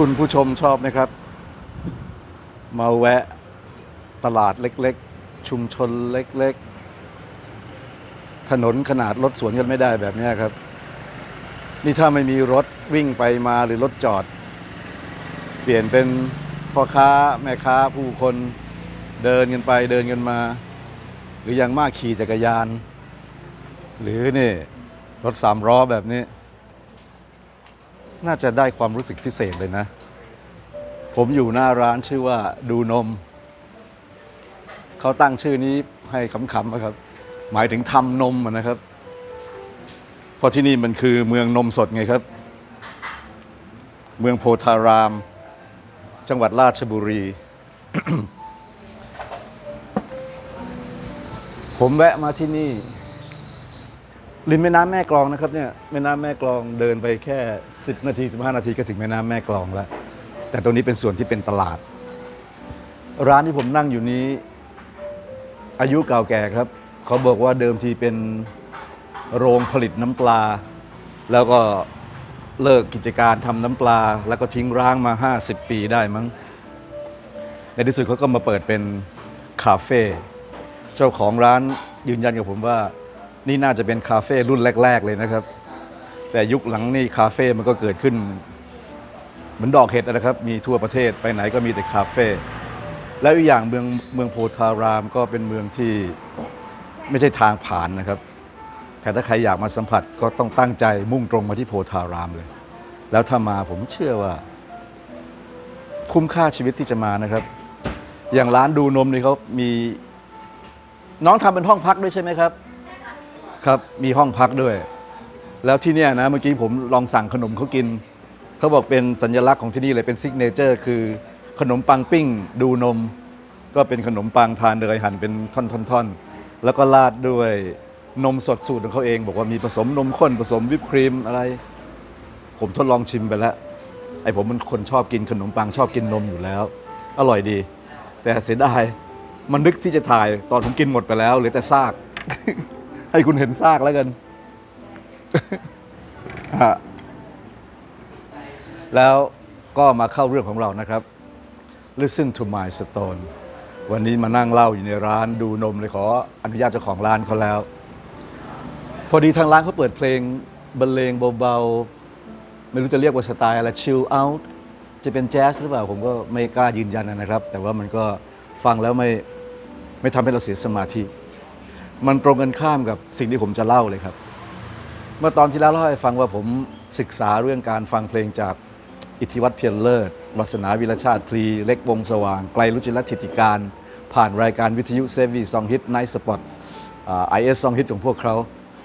คุณผู้ชมชอบไหมครับ มาแวะตลาดเล็กๆ ชุมชนเล็กๆ ถนนขนาดรถสวนกันไม่ได้แบบนี้ครับ นี่ถ้าไม่มีรถวิ่งไปมาหรือรถจอด เปลี่ยนเป็นพ่อค้าแม่ค้าผู้คนเดินกันไปเดินกันมา หรืออย่างมากขี่จักรยาน หรือนี่รถสามล้อแบบนี้ น่าจะได้ความรู้สึกพิเศษเลยนะ ผมอยู่หน้าร้านชื่อว่าดูนม เขาตั้งชื่อนี้ให้ขำๆนะครับ หมายถึงทำนมนะครับ เพราะที่นี่มันคือเมืองนมสดไงครับ เมืองโพธาราม จังหวัดราชบุรี ผมแวะมาที่นี่ ริมแม่น้ำแม่กลองนะครับเนี่ยแม่น้ำแม่กลองเดินไปแค่ 10 นาที 15 นาทีก็ถึงแม่น้ำแม่กลองแล้ว แต่ตรงนี้เป็นส่วนที่เป็นตลาด ร้านที่ผมนั่งอยู่นี้ อายุเก่าแก่ครับ เขาบอกว่าเดิมทีเป็นโรงผลิตน้ำปลา แล้วก็เลิกกิจการทำน้ำปลา แล้วก็ทิ้งร้างมา 50 ปีได้มั้ง ในที่สุดเขาก็มาเปิดเป็นคาเฟ่เจ้าของร้านยืนยันกับผมว่า นี่น่าจะเป็นคาเฟ่รุ่นแรก ๆ เลยนะครับ แต่ยุคหลังนี่คาเฟ่มันก็เกิดขึ้น เหมือนดอกเห็ดนะครับ มีทั่วประเทศไปไหนก็มีแต่คาเฟ่แล้วอีกอย่างเมืองเมืองโพธารามก็เป็นเมืองที่ไม่ใช่ทางผ่านนะครับ แต่ถ้าใครอยากมาสัมผัสก็ต้องตั้งใจมุ่งตรงมาที่โพธารามเลย แล้วถ้ามาผมเชื่อว่า คุ้มค่าชีวิตที่จะมานะครับ อย่างร้านดูนมนี่เขามี น้องทำเป็นห้องพักด้วยใช่ไหมครับ ครับมีห้องพักด้วย แล้วที่เนี่ยนะเมื่อกี้ผมลองสั่งขนมเขากิน เขาบอกเป็นสัญลักษณ์ของที่นี่เลยเป็นซิกเนเจอร์คือขนมปังปิ้งดูนม ก็เป็นขนมปังทานเลยหั่นเป็นท่อนๆๆแล้วก็ราดด้วยนมสดสูตรของเขาเอง บอกว่ามีผสมนมข้นผสมวิปครีมอะไร ผมทดลองชิมไปแล้วไอ้ผมเป็นคนชอบกินขนมปังชอบกินนมอยู่แล้ว อร่อยดี แต่เสียดายมันนึกที่จะถ่ายตอนผมกินหมดไปแล้วเหลือแต่ซาก ให้คุณเห็นซากแล้วกันฮะแล้วก็มาเข้าเรื่องของเรานะครับ Listen to my stone วันนี้มานั่งเล่าอยู่ในร้านดูนมเลยขออนุญาตเจ้าของร้านเขาแล้ว พอดีทางร้านเขาเปิดเพลงบรรเลงเบาๆ ไม่รู้จะเรียกว่าสไตล์อะไร chill out จะเป็นแจ๊สหรือเปล่า ผมก็ไม่กล้ายืนยันนะครับ แต่ว่ามันก็ฟังแล้วไม่ไม่ทำให้เราเสียสมาธิ มันตรงกันข้ามกับสิ่งที่ผมจะเล่าเลยครับ เมื่อตอนที่แล้วเล่าให้ฟังว่าผมศึกษาเรื่องการฟังเพลงจากอิทธิวัตรเพียรเลิศวัสนาวิรชาติพลี เล็กวงสว่าง ไกลรุจิรธิติการ ผ่านรายการวิทยุเซฟวีซองฮิตไนท์สปอตไอเอสซองฮิตของพวกเขา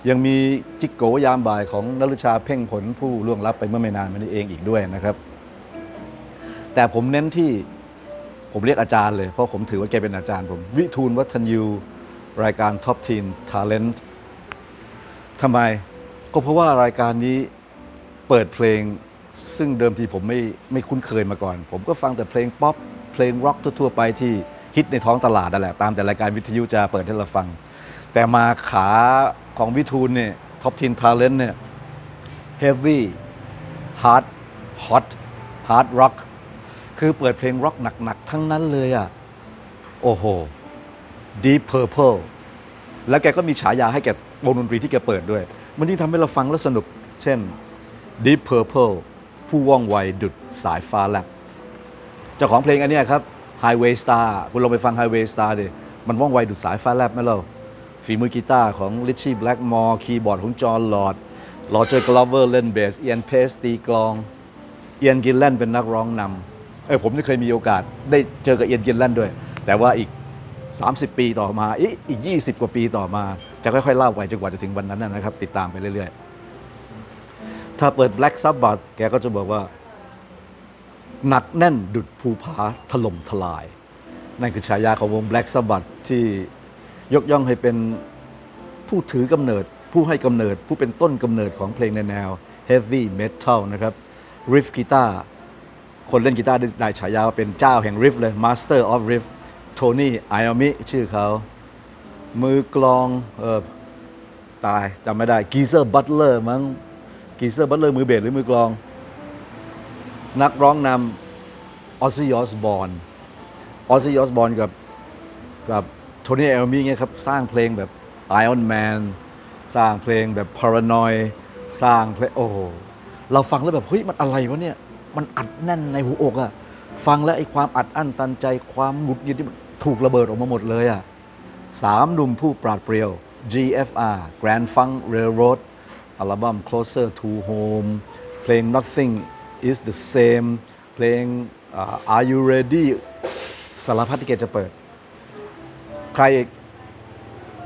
ยังมีจิกโกยามบ่ายของนรุชาเพ่งผลผู้ล่วงลับไปเมื่อไม่นานมานี้เองอีกด้วยนะครับ แต่ผมเน้นที่ผมเรียกอาจารย์เลย เพราะผมถือว่าแกเป็นอาจารย์ผม วิทูลวัฒนยู รายการ Top Teen Talent ทำไมก็เพราะว่ารายการนี้เปิดเพลง ซึ่งเดิมทีผมไม่ไม่คุ้นเคยมาก่อน ผมก็ฟังแต่เพลงป๊อปเพลงร็อกทั่วๆไปที่ฮิตในท้องตลาดนั่นแหละ ตามแต่รายการวิทยุจะเปิดให้เราฟัง แต่มาขาของวิทูลเนี่ย Top Teen Talent เนี่ย Heavy Hard Hot Hard Rock คือเปิดเพลงร็อกหนัก ๆ ทั้งนั้นเลยอะ โอ้โห Deep Purple แล้วแกก็มีฉายาให้แกวงดนตรีที่แกเปิดด้วย มันที่งทำให้เราฟังแล้วสนุก เช่น Deep Purple ผู้ว่องไวดุดสายฟ้าแลบเจ้าของเพลงอันนี้ครับ Highway Star คุณลองไปฟัง Highway Star ดิมันว่องไวดุดสายฟ้าแลบไหมเราฝีมือกีตาร์ของ Richie Blackmore คีย์บอร์ดของจอห์นลอร์ดลอเจอร์กลอเวอร์เล่นเบสเอียนเพสตีกลองเอียนกินแลนเป็นนักร้องนำเออผมนี่เคยมีโอกาสได้เจอกับเอียนกินแลนด้วย แต่ว่าอีก 30 ปีต่อมาอีกอีก 20 กว่าปีต่อมา จะค่อยๆเล่าไปจนกว่าจะถึงวันนั้นนะครับ ติดตามไปเรื่อยๆ ถ้าเปิด Black Sabbath แกก็จะบอกว่า หนักแน่นดุดภูผาถล่มทลาย นั่นคือฉายาของวง Black Sabbath ที่ยกย่องให้เป็นผู้ถือกำเนิด ผู้ให้กำเนิด ผู้เป็นต้นกำเนิดของเพลงในแนว Heavy Metal นะครับ Riff กีตาร์คนเล่นกีตาร์ได้ฉายาว่าเป็นเจ้าแห่งริฟเลย Master of Riff โทนี่ไออามิชื่อเขา มือกลองเออตายจำไม่ได้กีเซอร์บัตเลอร์มั้งกีเซอร์บัตเลอร์มือเบสหรือมือกลอง นักร้องนำออซ y ออสบอนออซ y ออสบอนกับกับโทนี่เอลมี่เงี้ยครับ สร้างเพลงแบบ Iron Man สร้างเพลงแบบ Paranoid สร้างเพลงโอ้โหเราฟังแล้วแบบเฮ้ยมันอะไรวะเนี่ย มันอัดแน่นในหัวอกอะ ฟังแล้วไอ้ความอัดอั้นตันใจความหงุดหงิดที่ถูกระเบิดออกมาหมดเลยอะสามหนุ่มผู้ปราดเปรียว GFR Grand Funk Railroad อัลบั้ม Closer to Home เพลง Nothing is the same เพลงอ่า Are you ready สารพัดที่แกจะเปิด ใครอีก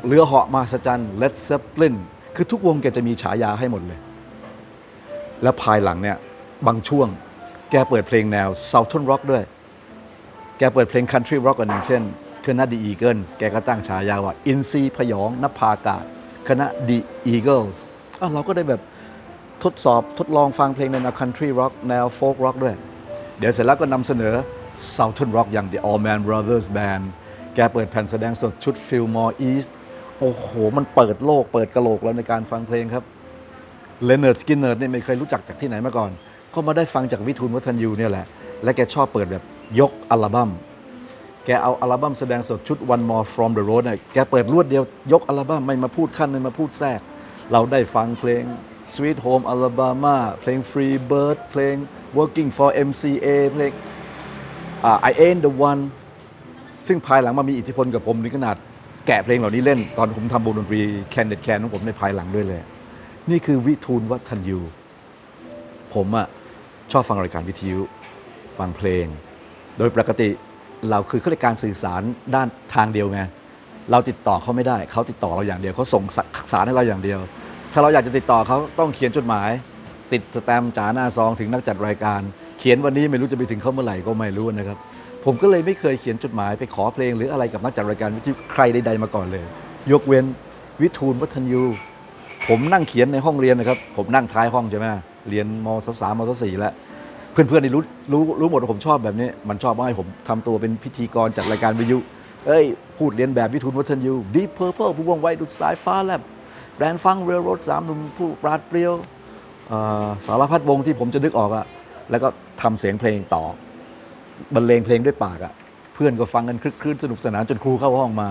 เรือเหาะมาสจัน Led Zeppelin คือทุกวงแกจะมีฉายาให้หมดเลย แล้วภายหลังเนี่ย บางช่วง แกเปิดเพลงแนว Southern Rock ด้วย แกเปิดเพลง Country Rock กันอย่างเช่น คณะ The Eagles แกก็ตั้งฉายาว่า อินซีพยองนภากาศ คณะ The Eagles อ้าวเราก็ได้แบบทดสอบทดลองฟังเพลงในแนว Country Rock แนว Folk Rock ด้วย เดี๋ยวเสร็จแล้วก็นำเสนอ Southern Rock อย่าง The Allman Brothers Band แกเปิดแผ่นแสดงสดชุด Fillmore East โอ้โห มันเปิดโลกเปิดกระโหลกแล้วในการฟังเพลงครับเลเนอร์สกินเนอร์ดนี่ไม่เคยรู้จักจากที่ไหนมาก่อน ก็มาได้ฟังจากวิทูลวัฒนยูเนี่ยแหละ และแกชอบเปิดแบบยกอัลบั้ม แกเอาอัลบั้มแสดงสดชุด One More From the Road เนี่ยแกเปิดรวดเดียวยกอัลบั้มไม่มาพูดขั้นไม่มาพูดแทรก เราได้ฟังเพลง Sweet Home Alabama เพลง Free Bird เพลง Working for MCA เพลง I Ain't the One ซึ่งภายหลังมามีอิทธิพลกับผมถึงขนาดแกะเพลงเหล่านี้เล่นตอนผมทำวงดนตรีแคนเด t แคนของผมในภายหลังด้วยเลย นี่คือวิทูลวัฒนยูผมอะ ชอบฟังรายการวิทยุ ฟังเพลง โดยปกติเราคือเขาเรียการสื่อสารด้านทางเดียวไงเราติดต่อเขาไม่ได้ เขาติดต่อเราอย่างเดียวเขาส่งสารให้เราอย่างเดียว ถ้าเราอยากจะติดต่อเขาต้องเขียนจดหมาย ติดสแตมป์จ๋าหน้าซองถึงนักจัดรายการ เขียนวันนี้ไม่รู้จะไปถึงเขาเมื่อไหร่ก็ไม่รู้นะครับ ผมก็เลยไม่เคยเขียนจดหมายไปขอเพลงหรืออะไรกับนักจัดรายการวิทยุใครใดๆมาก่อนเลย ยกเว้นวิทูลวัฒนยู ผมนั่งเขียนในห้องเรียนนะครับ ผมนั่งท้ายห้องใช่ไหม เรียนมสามมสี่แล้ว เพื่อนๆนี่รู้รู้รู้หมดว่าผมชอบแบบนี้ มันชอบว่าให้ผมทำตัวเป็นพิธีกรจัดรายการวิทยุ เอ้ย พูดเรียนแบบวิทูลวัฒนยูดีเพอร์เพลผู้ว่องไวดุดสายฟ้าแลบแบรนด์ฟังเรลโรดสามหนุ่มผู้ปราดเปรียวเอ่อสารพัดวงที่ผมจะนึกออกอะแล้วก็ทำเสียงเพลงต่อบรรเลงเพลงด้วยปากอะเพื่อนก็ฟังกันคลึกคลื้นสนุกสนานจนครูเข้าห้องมา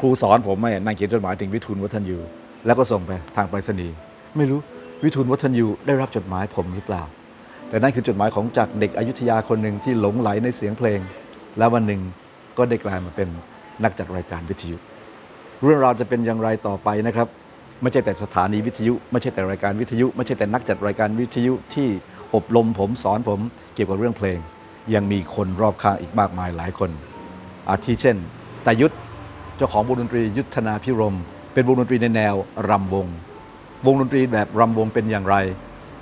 ครูสอนผมไม่นั่งเขียนจดหมายถึงวิทูลวัฒนยูแล้วก็ส่งไปทางไปรษณีย์ไม่รู้ วิทูลวัฒนยูได้รับจดหมายผมหรือเปล่า แต่นั่นคือจดหมายของจากเด็กอยุธยาคนหนึ่งที่หลงไหลในเสียงเพลง แล้ววันหนึ่งก็ได้กลายมาเป็นนักจัดรายการวิทยุ เรื่องราวจะเป็นอย่างไรต่อไปนะครับ ไม่ใช่แต่สถานีวิทยุ ไม่ใช่แต่รายการวิทยุ ไม่ใช่แต่นักจัดรายการวิทยุที่อบรมผมสอนผมเกี่ยวกับเรื่องเพลง ยังมีคนรอบข้างอีกมากมายหลายคน อาทิเช่นตายุทธเจ้าของวงดนตรียุทธนาพิรม เป็นวงดนตรีในแนวรำวง วงดนตรีแบบรำวงเป็นอย่างไร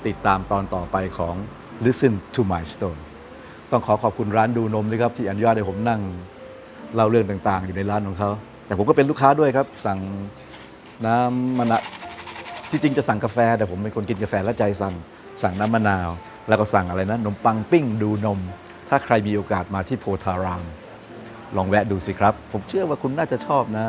ติดตามตอนต่อไปของ Listen to My Stone ต้องขอขอบคุณร้านดูนมด้วยครับ ที่อนุญาตให้ผมนั่งเล่าเรื่องต่างๆ อยู่ในร้านของเขา แต่ผมก็เป็นลูกค้าด้วยครับ สั่งน้ำมะนาวที่จริงจะสั่งกาแฟ แต่ผมเป็นคนกินกาแฟและใจสั่นสั่งน้ำมะนาว แล้วก็สั่งอะไรนะนมปังปิ้งดูนม ถ้าใครมีโอกาสมาที่โพธาราม ลองแวะดูสิครับ ผมเชื่อว่าคุณน่าจะชอบนะ